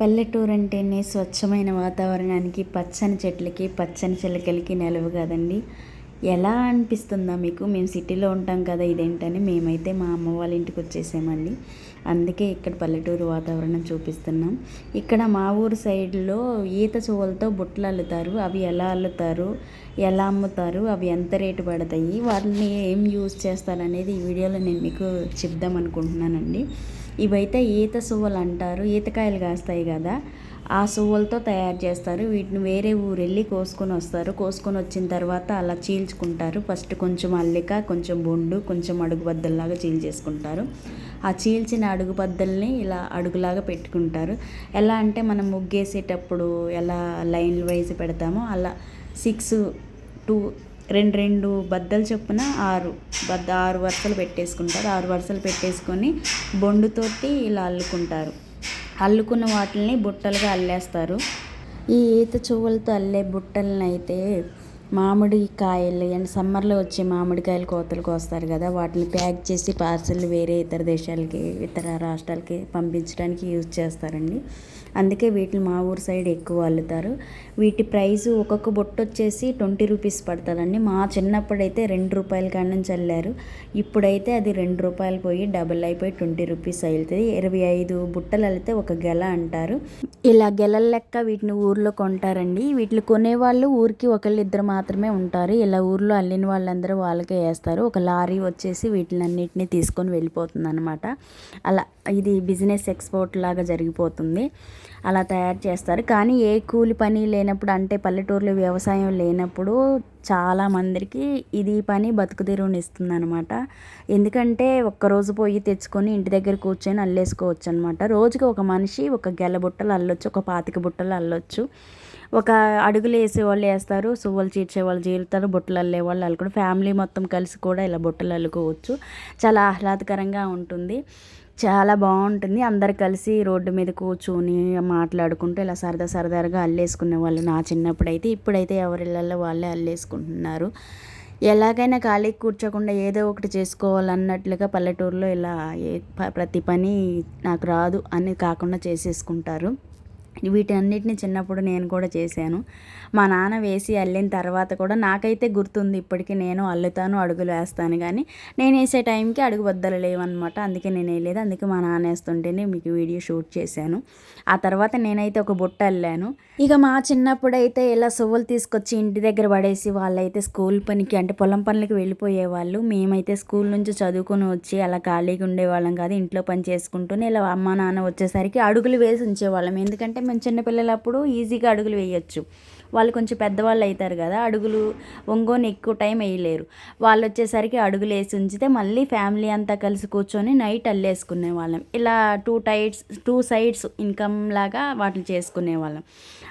పల్లెటూరు అంటేనే స్వచ్ఛమైన వాతావరణానికి పచ్చని చెట్లకి పచ్చని చిలకలకి నెలవు కదండి. ఎలా అనిపిస్తుందా మీకు? మేము సిటీలో ఉంటాం కదా ఇదేంటని మేమైతే మా అమ్మ వాళ్ళ ఇంటికి వచ్చేసామండి. అందుకే ఇక్కడ పల్లెటూరు వాతావరణం చూపిస్తున్నాం. ఇక్కడ మా ఊరు సైడ్లో ఈత చువలతో బుట్టలు అల్లుతారు. అవి ఎలా అల్లుతారు? ఎలా అమ్ముతారు? అవి ఎంత రేటు పడతాయి? వాటిని ఏం యూజ్ చేస్తారనేది ఈ వీడియోలో నేను మీకు చెప్దాం అనుకుంటున్నానండి. ఇవైతే ఈత సువ్వలు అంటారు. ఈతకాయలు కాస్తాయి కదా. ఆ సువ్వలతో తయారు చేస్తారు. వీటిని వేరే ఊరు వెళ్ళి కోసుకొని వస్తారు. కోసుకొని వచ్చిన తర్వాత అలా చీల్చుకుంటారు. ఫస్ట్ కొంచెం అల్లిక కొంచెం బొండు కొంచెం అడుగు బద్దల్లాగా చీల్చేసుకుంటారు ఆ చీల్చిన అడుగు బద్దల్ని ఇలా అడుగులాగా పెట్టుకుంటారు. ఎలా అంటే మనం ముగ్గేసేటప్పుడు ఎలా లైన్ వైజ్ పెడతామో అలా సిక్స్ టూ రెండు రెండు బద్దలు చొప్పున ఆరు బద్ద ఆరు వరుసలు పెట్టేసుకుంటారు. ఆరు వరుసలు పెట్టేసుకొని బొండుతోటి ఇలా అల్లుకుంటారు. అల్లుకున్న వాటిని బుట్టలుగా అల్లేస్తారు. ఈ ఈత చువ్వలతో అల్లే బుట్టలను అయితే మామిడి కాయలు అండ్ సమ్మర్లో వచ్చే మామిడికాయలు కోతలు కోస్తారు కదా. వాటిని ప్యాక్ చేసి పార్సల్ వేరే ఇతర దేశాలకి ఇతర రాష్ట్రాలకి పంపించడానికి యూజ్ చేస్తారండి. అందుకే వీటిని మా ఊరు సైడ్ ఎక్కువ అల్లుతారు. వీటి ప్రైస్ ఒక్కొక్క బొట్టు వచ్చేసి ట్వంటీ రూపీస్ పడుతుందండి. మా చిన్నప్పుడైతే రెండు రూపాయల కాడ నుంచి అల్లారు. ఇప్పుడైతే అది రెండు రూపాయలు పోయి డబుల్ అయిపోయి ట్వంటీ రూపీస్ అవుతుంది ఇరవై ఐదు బుట్టలు అల్లితే ఒక గెల అంటారు. ఇలా గెలల లెక్క వీటిని ఊర్లో కొంటారండి. వీటిని కొనేవాళ్ళు ఊరికి ఒకళ్ళు ఇద్దరు మాత్రమే ఉంటారు. ఇలా ఊర్లో అల్లిన వాళ్ళందరూ వాళ్ళకే వేస్తారు. ఒక లారీ వచ్చేసి వీటిలన్నిటిని తీసుకొని వెళ్ళిపోతుంది అనమాట అలా ఇది బిజినెస్ ఎక్స్పోర్ట్ లాగా జరిగిపోతుంది. అలా తయారు చేస్తారు. కానీ ఏ కూలి పని లేనప్పుడు అంటే పల్లెటూరులో వ్యవసాయం లేనప్పుడు చాలా మందికి ఇది పని బతుకుదెరువుని ఇస్తుంది అనమాట ఎందుకంటే ఒక్కరోజు పోయి తెచ్చుకొని ఇంటి దగ్గర కూర్చొని అల్లేసుకోవచ్చు అనమాట రోజుకి ఒక మనిషి ఒక గెల బుట్టలు అల్లొచ్చు ఒక పాతిక బుట్టలు అల్లొచ్చు. ఒక అడుగులు వేసే వాళ్ళు వేస్తారు సువ్వలు చీర్చే వాళ్ళు చీరుతారు బుట్టలు అల్లే వాళ్ళు అల్లుకుంటారు. ఫ్యామిలీ మొత్తం కలిసి కూడా ఇలా బుట్టలు అల్లుకోవచ్చు. చాలా ఆహ్లాదకరంగా ఉంటుంది. చాలా బాగుంటుంది. అందరు కలిసి రోడ్డు మీద కూర్చొని మాట్లాడుకుంటూ ఇలా సరదా సరదాగా అల్లేసుకునే వాళ్ళు నా చిన్నప్పుడు అయితే ఇప్పుడైతే ఎవరిళ్ళల్లో వాళ్ళే అల్లేసుకుంటున్నారు. ఎలాగైనా ఖాళీ కూర్చోకుండా ఏదో ఒకటి చేసుకోవాలన్నట్లుగా పల్లెటూరులో ఇలా ప్రతి పని నాకు రాదు అని కాకుండా చేసేసుకుంటారు. వీటన్నిటిని చిన్నప్పుడు నేను కూడా చేశాను. మా నాన్న వేసి అల్లిన తర్వాత కూడా నాకైతే గుర్తుంది ఇప్పటికీ నేను అల్లుతాను అడుగులు వేస్తాను కానీ నేను వేసే టైంకి అడుగు బద్దలు లేవన్నమాట. అందుకే నేను వేయలేదు. అందుకే మా నాన్న వేస్తుంటేనే మీకు వీడియో షూట్ చేశాను. ఆ తర్వాత నేనైతే ఒక బుట్ట అల్లాను. ఇక మా చిన్నప్పుడు అయితే ఇలా సువ్వులు తీసుకొచ్చి ఇంటి దగ్గర పడేసి వాళ్ళైతే స్కూల్ పనికి అంటే పొలం పనులకి వెళ్ళిపోయేవాళ్ళు. మేమైతే స్కూల్ నుంచి చదువుకొని వచ్చి అలా ఖాళీగా ఉండేవాళ్ళం కాదు. ఇంట్లో పని చేసుకుంటూనే ఇలా అమ్మ నాన్న వచ్చేసరికి అడుగులు వేసి ఉంచేవాళ్ళం. ఎందుకంటే మేము చిన్నపిల్లలప్పుడు ఈజీగా అడుగులు వేయచ్చు. వాళ్ళు కొంచెం పెద్దవాళ్ళు అవుతారు కదా అడుగులు ఒంగోని ఎక్కువ టైం వేయలేరు. వాళ్ళు వచ్చేసరికి అడుగులు వేసి ఉంచితే మళ్ళీ ఫ్యామిలీ అంతా కలిసి కూర్చొని నైట్ అల్లేసుకునే వాళ్ళం. ఇలా two tides two sides income లాగా వాటిని చేసుకునే వాళ్ళం.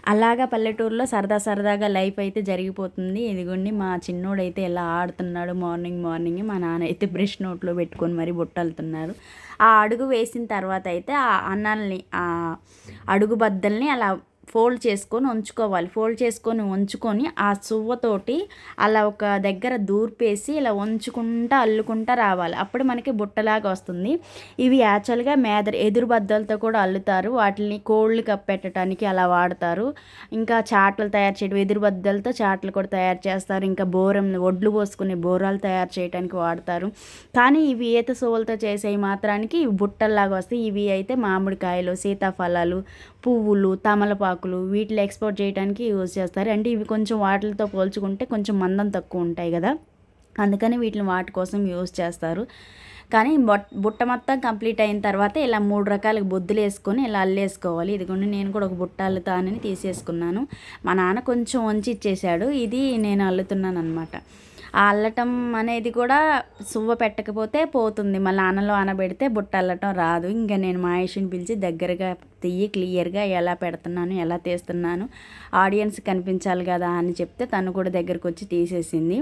అలాగా పల్లెటూరులో సరదా సరదాగా లైఫ్ అయితే జరిగిపోతుంది. ఇదిగోండి మా చిన్నోడైతే ఎలా ఆడుతున్నాడు మార్నింగ్ మార్నింగ్ మా నాన్న అయితే బ్రష్ నోట్లో పెట్టుకొని మరి బుట్టలుతున్నారు. ఆ అడుగు వేసిన తర్వాత అయితే ఆ అన్నాల్ని ఆ అడుగు బద్దల్ని అలా ఫోల్డ్ చేసుకొని ఉంచుకోవాలి. ఫోల్డ్ చేసుకొని ఉంచుకొని ఆ సువ్వతోటి అలా ఒక దగ్గర దూర్పేసి ఇలా ఉంచుకుంటా అల్లుకుంటా రావాలి. అప్పుడు మనకి బుట్టలాగా వస్తుంది. ఇవి యాక్చువల్గా మేద ఎదురు బద్దలతో కూడా అల్లుతారు. వాటిని కోళ్ళు కప్పెట్టడానికి అలా వాడతారు. ఇంకా చాట్లు తయారు చేయడం ఎదురు బద్దలతో చాట్లు కూడా తయారు చేస్తారు. ఇంకా బోరం ఒడ్లు పోసుకునే బోరాలు తయారు చేయడానికి వాడతారు. కానీ ఇవి ఈత సువ్వలతో చేసేవి మాత్రానికి ఇవి బుట్టల్లాగా వస్తాయి. ఇవి అయితే మామిడికాయలు సీతాఫలాలు పువ్వులు తమలపాకులు వీటిలో ఎక్స్పోర్ట్ చేయడానికి యూజ్ చేస్తారు. అంటే ఇవి కొంచెం వాటితో పోల్చుకుంటే కొంచెం మందం తక్కువ ఉంటాయి కదా. అందుకని వీటిని వాటి కోసం యూజ్ చేస్తారు. కానీ బొట్ బుట్ట మొత్తం కంప్లీట్ అయిన తర్వాత ఇలా మూడు రకాల బొద్దులు వేసుకొని ఇలా అల్లేసుకోవాలి. ఇదిగోండి నేను కూడా ఒక బుట్ట అల్లుతానని తీసేసుకున్నాను. మా నాన్న కొంచెం వంచి ఇచ్చేసాడు ఇది నేను అల్లుతున్నాను అనమాట అల్లటం అనేది కూడా సువ్వ పెట్టకపోతే పోతుంది. మళ్ళీ ఆనలో ఆనబెడితే బుట్ట అల్లటం రాదు. ఇంకా నేను మహేష్ని పిలిచి దగ్గరగా తీయి క్లియర్గా ఎలా పెడుతున్నాను ఎలా తీస్తున్నాను ఆడియన్స్ కనిపించాలి కదా అని చెప్తే తను కూడా దగ్గరకు వచ్చి తీసేసింది.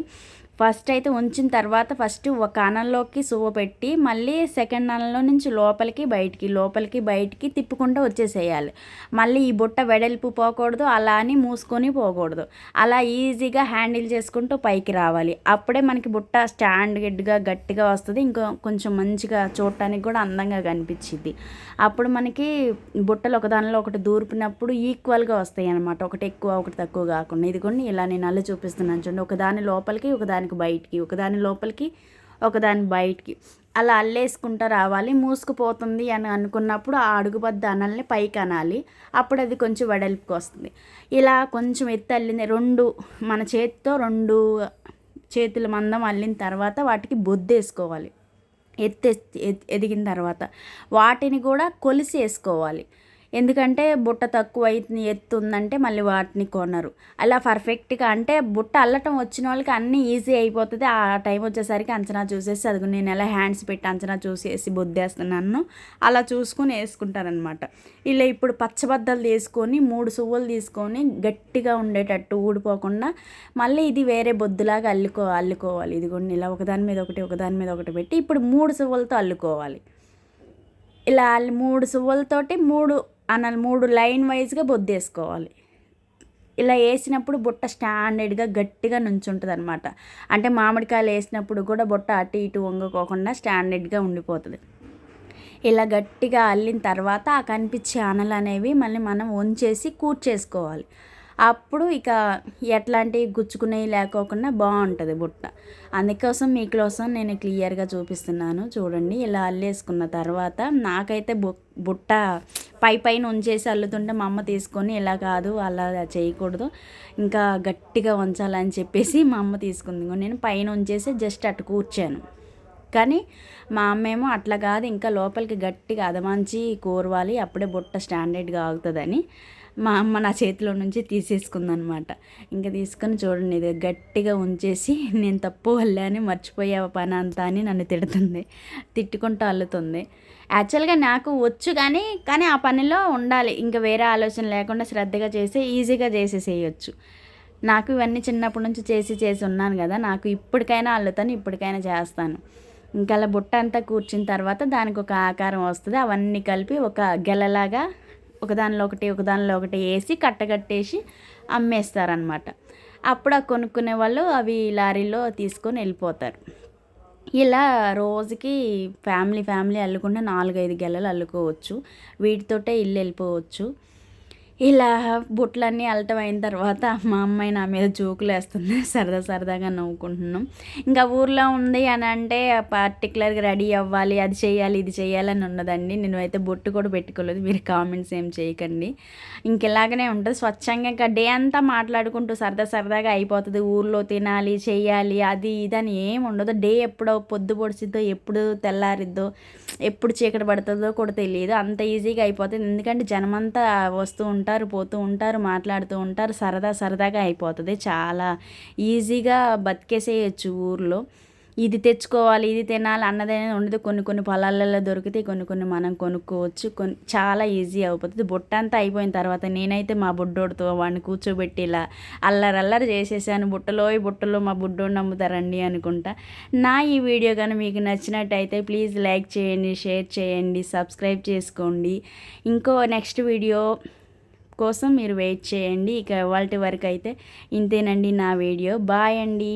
ఫస్ట్ అయితే ఉంచిన తర్వాత ఫస్ట్ ఒక అనంలోకి సువ్వ పెట్టి మళ్ళీ సెకండ్ అనంలో నుంచి లోపలికి బయటికి లోపలికి బయటికి తిప్పుకుంటూ వచ్చేసేయాలి. మళ్ళీ ఈ బుట్ట వెడల్పు పోకూడదు అలా అని మూసుకొని పోకూడదు. అలా ఈజీగా హ్యాండిల్ చేసుకుంటూ పైకి రావాలి. అప్పుడే మనకి బుట్ట స్టాండ్ గట్టిగా గట్టిగా వస్తుంది ఇంకా కొంచెం మంచిగా చూడటానికి కూడా అందంగా కనిపించింది అప్పుడు మనకి బుట్టలు ఒకదానిలో ఒకటి దూర్పినప్పుడు ఈక్వల్గా వస్తాయి అనమాట ఒకటి ఎక్కువ ఒకటి తక్కువ కాకుండా. ఇది కొన్ని ఇలా నేను అల్లు చూపిస్తున్నాను చూడండి. ఒకదాని లోపలికి ఒకదానికి బయటికి ఒకదాని లోపలికి ఒకదాని బయటికి. అలా అల్లేసుకుంటూ రావాలి. మూసుకుపోతుంది అని అనుకున్నప్పుడు ఆ అడుగుబద్ద అనల్ని పైకి అనాలి. అప్పుడు అది కొంచెం వెడల్పుకి వస్తుంది. ఇలా కొంచెం ఎత్తు అల్లింది రెండు మన చేతితో రెండు చేతుల మందం అల్లిన తర్వాత వాటికి బొద్దేసుకోవాలి. ఎత్తి ఎదిగిన తర్వాత. వాటిని కూడా కొలిసి వేసుకోవాలి ఎందుకంటే బుట్ట తక్కువ ఎత్తు ఉందంటే మళ్ళీ వాటిని కొనరు. అలా పర్ఫెక్ట్గా అంటే బుట్ట అల్లటం వచ్చిన వాళ్ళకి అన్నీ ఈజీ అయిపోతుంది. ఆ టైం వచ్చేసరికి అంచనా చూసేసి అది నేను ఎలా హ్యాండ్స్ పెట్టి అంచనా చూసేసి బొద్దేస్తున్నాను అలా చూసుకొని వేసుకుంటారనమాట ఇలా ఇప్పుడు పచ్చబద్దలు తీసుకొని మూడు సువ్వులు తీసుకొని గట్టిగా ఉండేటట్టు ఊడిపోకుండా మళ్ళీ ఇది వేరే బొద్దులాగా అల్లుకో అల్లుకోవాలి. ఇది కొన్ని ఇలా ఒకదాని మీద ఒకటి ఒకదాని మీద ఒకటి పెట్టి ఇప్పుడు మూడు సువ్వులతో అల్లుకోవాలి. ఇలా మూడు సువ్వులతోటి మూడు అన్న మూడు లైన్ వైజ్గా బొద్దేసుకోవాలి. ఇలా వేసినప్పుడు బుట్ట స్టాండర్డ్గా గట్టిగా నుంచుంటుంది అనమాట అంటే మామిడికాయలు వేసినప్పుడు కూడా బుట్ట అటు ఇటు వంగుకోకుండా స్టాండర్డ్గా ఉండిపోతుంది. ఇలా గట్టిగా అల్లిన తర్వాత ఆ కనిపించే అనలు అనేవి మళ్ళీ మనం వంచేసి కూర్చేసుకోవాలి అప్పుడు ఇక ఎట్లాంటివి గుచ్చుకునేవి లేకోకుండా బాగుంటుంది బుట్ట. అందుకోసం మీకోసం నేను క్లియర్గా చూపిస్తున్నాను. చూడండి ఇలా అల్లేసుకున్న తర్వాత నాకైతే బు బుట్ట పై పైన ఉంచేసి అల్లుతుంటే మా అమ్మ తీసుకొని ఇలా కాదు అలా చేయకూడదు. ఇంకా గట్టిగా ఉంచాలని చెప్పేసి మా అమ్మ తీసుకుంది. నేను పైన ఉంచేసి జస్ట్ అటు కూర్చాను. కానీ మా అమ్మ ఏమో అట్లా కాదు ఇంకా లోపలికి గట్టిగా అదమాంచి కూరవాలి అప్పుడే బుట్ట స్టాండర్డ్గా ఆగుతుందని మా అమ్మ నా చేతిలో నుంచి తీసేసుకుందనమాట. ఇంకా తీసుకొని చూడండి ఇది గట్టిగా ఉంచేసి నేను తప్పు వల్లని మర్చిపోయే పని అంతా అని నన్ను తిడుతుంది. తిట్టుకుంటూ అల్లుతుంది. యాక్చువల్గా నాకు వచ్చు కానీ కానీ ఆ పనిలో ఉండాలి. ఇంకా వేరే ఆలోచన లేకుండా శ్రద్ధగా చేసి ఈజీగా చేసేసేయచ్చు. నాకు ఇవన్నీ చిన్నప్పటి నుంచి చేసి చేసి ఉన్నాను కదా నాకు ఇప్పటికైనా అల్లుతాను ఇప్పటికైనా చేస్తాను. ఇంకా అలా బుట్ట అంతా కూర్చున్న తర్వాత దానికి ఒక ఆకారం వస్తుంది. అవన్నీ కలిపి ఒక గెలలాగా ఒకదానిలో ఒకటి ఒకదానిలో ఒకటి వేసి కట్టగట్టేసి అమ్మేస్తారనమాట అప్పుడు ఆ కొనుక్కునే వాళ్ళు అవి లారీలో తీసుకొని వెళ్ళిపోతారు. ఇలా రోజుకి ఫ్యామిలీ ఫ్యామిలీ అల్లుకుండా నాలుగైదు గెలలు అల్లుకోవచ్చు. వీటితోటే ఇల్లు వెళ్ళిపోవచ్చు. ఇలా బుట్లన్నీ అల్టం అయిన తర్వాత మా అమ్మాయి నా మీద జోకులు వేస్తుంది సరదా సరదాగా నవ్వుకుంటున్నాం. ఇంకా ఊర్లో ఉంది అని అంటే పర్టికులర్గా రెడీ అవ్వాలి అది చేయాలి ఇది చేయాలని ఉన్నదండి. నేను అయితే బొట్టు కూడా పెట్టుకోలేదు. మీరు కామెంట్స్ ఏం చేయకండి. ఇంకెలాగనే ఉంటుంది. స్వచ్ఛంగా ఇంకా డే అంతా మాట్లాడుకుంటూ సరదా సరదాగా అయిపోతుంది. ఊర్లో తినాలి చేయాలి అది ఇదని ఏం ఉండదు. డే ఎప్పుడో పొద్దు పొడిచిద్దో ఎప్పుడు తెల్లారిద్దో ఎప్పుడు చీకటి పడుతుందో కూడా తెలియదు. అంత ఈజీగా అయిపోతుంది. ఎందుకంటే జనమంతా వస్తూ ఉంటారు పోతూ ఉంటారు మాట్లాడుతూ ఉంటారు సరదా సరదాగా అయిపోతుంది. చాలా ఈజీగా బతికేసేయచ్చు ఊర్లో. ఇది తెచ్చుకోవాలి ఇది తినాలి అన్నదైనా ఉండదు. కొన్ని కొన్ని పొలాలలో దొరికితే కొన్ని కొన్ని మనం కొనుక్కోవచ్చు. కొన్ని చాలా ఈజీ అయిపోతుంది. బుట్ట అంతా అయిపోయిన తర్వాత నేనైతే మా బుడ్డోడితో వాడిని కూర్చోబెట్టి ఇలా అల్లరల్లరి చేసేసాను. బుట్టలో బుట్టలో మా బుడ్డోడు నమ్ముతారండి అనుకుంటా. నా ఈ వీడియో కానీ మీకు నచ్చినట్టయితే ప్లీజ్ లైక్ చేయండి షేర్ చేయండి సబ్స్క్రైబ్ చేసుకోండి. ఇంకో నెక్స్ట్ వీడియో కోసం మీరు వెయిట్ చేయండి. ఇక ఇవాళ వరకు అయితే ఇంతేనండి నా వీడియో. బాయ్ అండి.